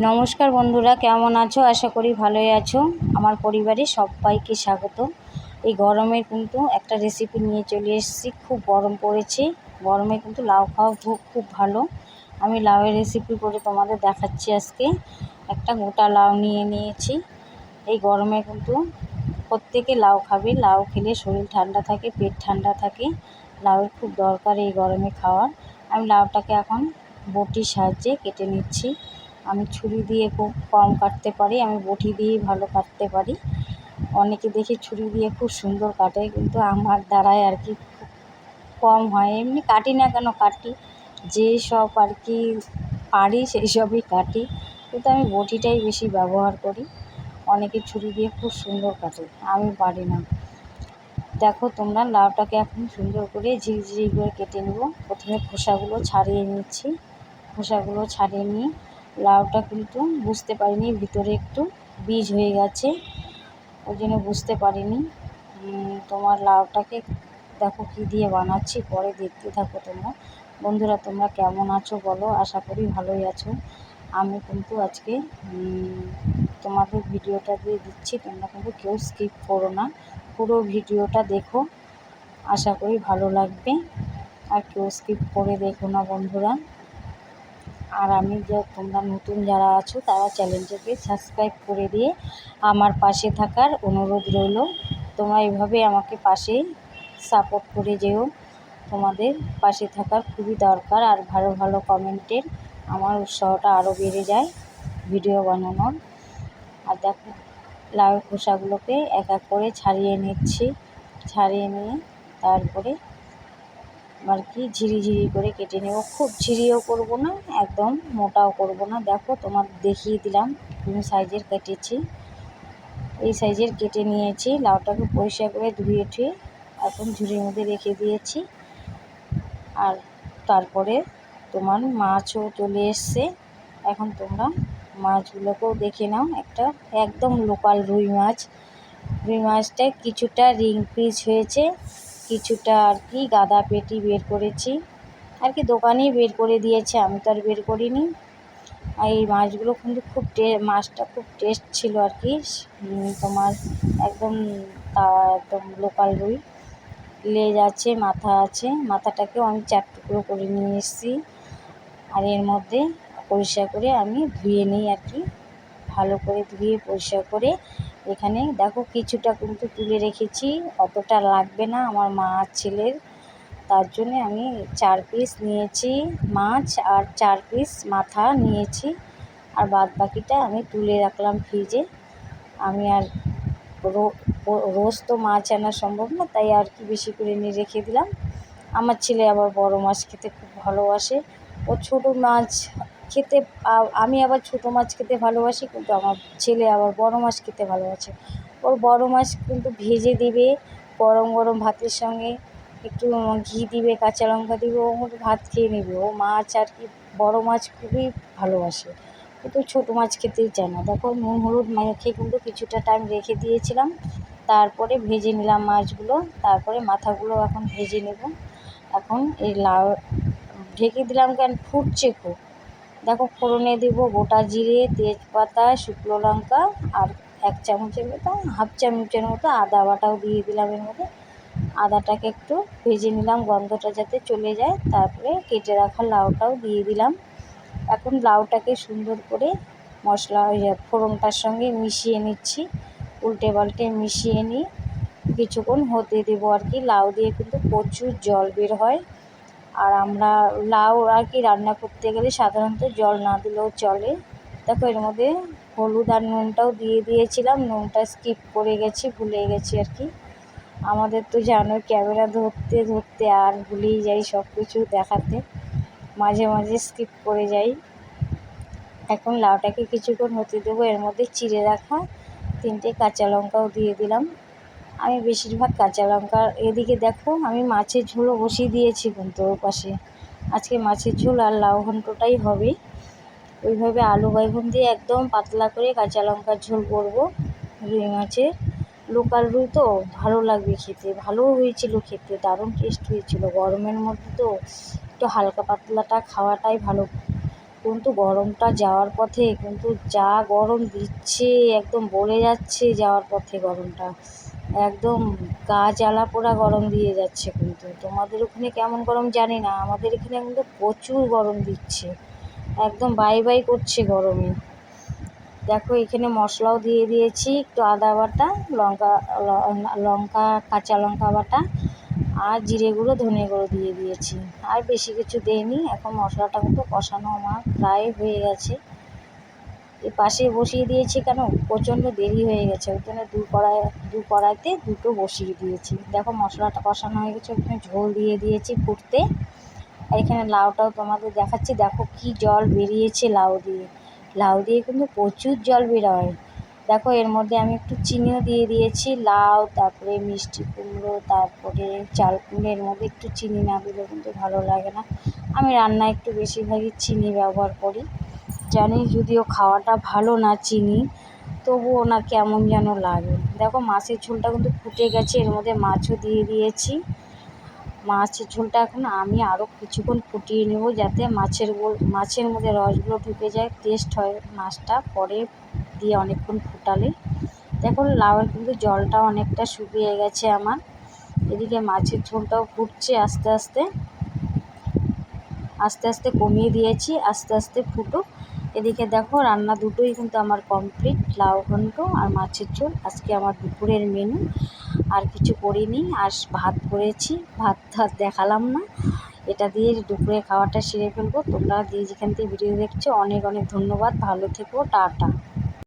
নমস্কার বন্ধুরা, কেমন আছো? আশা করি ভালোই আছো। আমার পরিবারে সবাইকে স্বাগত। এই গরমে কিন্তু একটা রেসিপি নিয়ে চলে এসেছি। খুব গরম পড়েছে। গরমে কিন্তু লাউ খাওয়া খুব খুব ভালো। আমি লাউয়ের রেসিপি করে তোমাদের দেখাচ্ছি আজকে। একটা গোটা লাউ নিয়ে নিয়েছি। এই গরমে কিন্তু প্রত্যেকে লাউ খাবে। লাউ খেলে শরীর ঠান্ডা থাকে, পেট ঠান্ডা থাকে। লাউয়ের খুব দরকার এই গরমে খাওয়ার। আমি লাউটাকে এখন বটির সাহায্যে কেটে নিচ্ছি। আমি ছুরি দিয়ে খুব কম কাটতে পারি, আমি বটি দিয়েই ভালো কাটতে পারি। অনেকে দেখি ছুরি দিয়ে খুব সুন্দর কাটে, কিন্তু আমার দ্বারায় আর কি কম হয়। এমনি কাটি না কেন, কাটি। যেই সব আর কি পারি, সেই সবই কাটি। কিন্তু আমি বটিটাই বেশি ব্যবহার করি। অনেকে ছুরি দিয়ে খুব সুন্দর কাটে, আমি পারি না। দেখো তোমরা, লাউটাকে এখন সুন্দর করে ঝিরিঝিরি করে কেটে নেব। প্রথমে খোসাগুলো ছাড়িয়ে নিচ্ছি। খোসাগুলো ছাড়িয়ে নিয়ে লাউটা কিন্তু বুঝতে পারিনি, ভিতরে একটু বীজ হয়ে গেছে, ওই জন্য বুঝতে পারিনি। তোমার লাউটাকে দেখো কী দিয়ে বানাচ্ছি, পরে দেখতে থাকো তোমরা। বন্ধুরা, তোমরা কেমন আছো বলো, আশা করি ভালোই আছো। আমি কিন্তু আজকে তোমাদের ভিডিওটা দিয়ে দিচ্ছি, তোমরা কিন্তু কেউ স্কিপ করো না। পুরো ভিডিওটা দেখো, আশা করি ভালো লাগবে। আর কেউ স্কিপ করে দেখো না বন্ধুরা। আর আমি যে তোমরা নতুন যারা আছো, তারা চ্যানেলটাকে সাবস্ক্রাইব করে দিয়ে আমার পাশে থাকার অনুরোধ রইল। তোমরা এভাবে আমাকে পাশে সাপোর্ট করে যেও। তোমাদের পাশে থাকার খুবই দরকার। আর ভালো ভালো কমেন্টের আমার উৎসাহটা আরও বেড়ে যায় ভিডিও বানানোর। আর দেখো, লাউ খোসাগুলোকে এক এক করে ছাড়িয়ে নিচ্ছি, ছাড়িয়ে নিয়ে তারপরে আর কি ঝিরিঝিরি করে কেটে নেব। খুব ঝিরিও করব না, একদম মোটাও করব না। দেখো, তোমার দেখিয়ে দিলাম কোন সাইজের কেটেছি। এই সাইজের কেটে নিয়েছি, লাউটাকে পরিষ্কার করে ধুয়ে ঠুয়ে এখন ঝুড়ির মধ্যে রেখে দিয়েছি। আর তারপরে তোমার মাছও চলে এসছে। এখন তোমরা মাছগুলোকেও দেখে নাও। একটা একদম লোকাল রুই মাছ। রুই মাছটা কিছুটা রিং পিস হয়েছে। কিছুটা আর কি গাদা পেটি বের করেছি। আর কি দোকানেই বের করে দিয়েছে, আমি তো আর বের করিনি। আর এই মাছগুলো কিন্তু খুব টে, মাছটা খুব টেস্ট ছিল আর কি। তোমার একদম তা, একদম লোকাল রুই। লেজ আছে, মাথা আছে, মাথাটাকেও আমি চার টুকরো করে নিয়ে এসেছি। আর এর মধ্যে পরিষ্কার করে আমি ধুয়ে নিই আর কি। ভালো করে ধুয়ে পরিষ্কার করে এখানে। দেখো, কিছুটা কিন্তু তুলে রেখেছি। অতটা লাগবে না আমার মা ছেলের। তার জন্যে আমি চার পিস নিয়েছি, মাছ আর চার পিস মাথা নিয়েছি। আর বাদ বাকিটা আমি তুলে রাখলাম ফ্রিজে আমি আর রোজ তো মাছ আনা সম্ভব না, তাই আর কি বেশি করে নিয়ে রেখে দিলাম। আমার ছেলে আবার বড় মাছ খেতে খুব ভালোবাসে। ও ছোটো মাছ খেতে আমি আবার ছোটো মাছ খেতে ভালোবাসি, কিন্তু আমার ছেলে আবার বড় মাছ খেতে ভালোবাসে। ওর বড় মাছ কিন্তু ভেজে দেবে গরম গরম ভাতের সঙ্গে, একটু ঘি দিবে, কাঁচা লঙ্কা দিবে, ও ভাত খেয়ে নেবে। ও মাছ আর কি, বড় মাছ খুবই ভালোবাসে। ও তো ছোটো মাছ খেতেই চায় না। দেখো, নুন, হলুদ মেখে কিন্তু কিছুটা টাইম রেখে দিয়েছিলাম। তারপরে ভেজে নিলাম মাছগুলো, তারপরে মাথাগুলো এখন ভেজে নেব। এখন এই লাউ ঢেকে দিলাম কেন? ফুটছে খুব। দেখো, ফোড়নে দেব গোটা জিরে, তেজপাতা, শুকনো লঙ্কা আর এক চামচের মতো, হাফ চামচের মতো আদা বাটাও দিয়ে দিলাম এর মধ্যে। আদাটাকে একটু ভেজে নিলাম, গন্ধটা যাতে চলে যায়। তারপরে কেটে রাখা লাউটাও দিয়ে দিলাম। এখন লাউটাকে সুন্দর করে মশলা ফোড়নটার সঙ্গে মিশিয়ে নিচ্ছি। উল্টে পাল্টে মিশিয়ে নিই কিছুক্ষণ হতে দেবো আর কি। লাউ দিয়ে কিন্তু প্রচুর জল বের হয়। আর আমরা লাউ আর কি রান্না করতে গেলে সাধারণত জল না দিলেও চলে। দেখো, এর মধ্যে হলুদ আর নুনটাও দিয়ে দিয়েছিলাম। নুনটা স্কিপ করে গেছি, ভুলে গেছি আর কি। আমাদের তো জানোই, ক্যামেরা ধরতে ধরতে আর ভুলেই যাই সব কিছু দেখাতে। মাঝে মাঝে স্কিপ করে যাই। এখন লাউটাকে কিছুক্ষণ হতে দেবো। এর মধ্যে চিড়ে রাখা তিনটে কাঁচা লঙ্কাও দিয়ে দিলাম। আমি বেশিরভাগ কাঁচা লঙ্কা। এদিকে দেখো, আমি মাছের ঝোলও বসিয়ে দিয়েছি কিন্তু ওর পাশে। আজকে মাছের ঝোল আর লাউ ঘন্টটাই হবে। ওইভাবে আলু বাইগন দিয়ে একদম পাতলা করে কাঁচা লঙ্কার ঝোল করব রুই মাছের। লোকাল রুই তো ভালো লাগবে খেতে, ভালোও হয়েছিল খেতে, দারুণ টেস্ট হয়েছিল। গরমের মধ্যে তো একটু হালকা পাতলাটা খাওয়াটাই ভালো। কিন্তু গরমটা যাওয়ার পথে, কিন্তু যা গরম দিচ্ছে একদম বলে যাচ্ছে যাওয়ার পথে গরমটা। একদম গা জ্বালা পোড়া গরম দিয়ে যাচ্ছে কিন্তু। তোমাদের ওখানে কেমন গরম জানি না, আমাদের এখানে কিন্তু প্রচুর গরম দিচ্ছে। একদম বাই বাই করছে গরমে। দেখো, এখানে মশলাও দিয়ে দিয়েছি, একটু আদা বাটা, লঙ্কা লঙ্কা, কাঁচা লঙ্কা বাটা আর জিরে গুঁড়ো, ধনে গুঁড়ো দিয়ে দিয়েছি। আর বেশি কিছু দিইনি, এখন মশলাটা কিন্তু কষানো আমার প্রায় হয়ে গেছে। এই পাশে বসিয়ে দিয়েছি কেন? প্রচণ্ড দেরি হয়ে গেছে। ওই জন্য দু কড়াই, দু কড়াইতে দুটো বসিয়ে দিয়েছি। দেখো মশলাটা কষানো হয়ে গেছে, ওখানে ঝোল দিয়ে দিয়েছি ফুটতে। আর এখানে লাউটাও তোমাদের দেখাচ্ছি। দেখো কি জল বেরিয়েছে লাউ দিয়ে। লাউ দিয়ে কিন্তু প্রচুর জল বেরোয়। দেখো, এর মধ্যে আমি একটু চিনিও দিয়ে দিয়েছি, লাউ, তারপরে মিষ্টি কুমড়ো, তারপরে চাল কুমড়ো, এর মধ্যে একটু চিনি না দিলে কিন্তু ভালো লাগে না। আমি রান্নায় একটু বেশিরভাগই চিনি ব্যবহার করি। জানি যদিও খাওয়াটা ভালো না চিনি, তবুও না কেমন যেন লাগে। দেখো, মাছের ঝোলটা কিন্তু ফুটে গেছে, এর মধ্যে মাছও দিয়ে দিয়েছি। মাছের ঝোলটা এখন আমি আরও কিছুক্ষণ ফুটিয়ে নেব যাতে মাছের মাছের মধ্যে রসগুলো ঢুকে যায় টেস্ট হয় মাছটা, পরে দিয়ে অনেকক্ষণ ফুটালে। দেখুন, লাউয়ের কিন্তু জলটা অনেকটা শুকিয়ে গেছে আমার। এদিকে মাছের ঝোলটাও ফুটছে আস্তে আস্তে। আস্তে আস্তে কমিয়ে দিয়েছি, আস্তে আস্তে ফুটুক। এদিকে দেখো, রান্না দুটোই কিন্তু আমার কমপ্লিট, লাউ ঘন্ট আর মাছের ঝোল। আজকে আমার দুপুরের মেনু। আর কিছু করিনি, আর ভাত করেছি। ভাত ভাত দেখালাম না। এটা দিয়ে দুপুরে খাওয়াটা সেরে ফেলব। তোমরা যে যেখান থেকে ভিডিও দেখছ, অনেক অনেক ধন্যবাদ। ভালো থেকো, টাটা।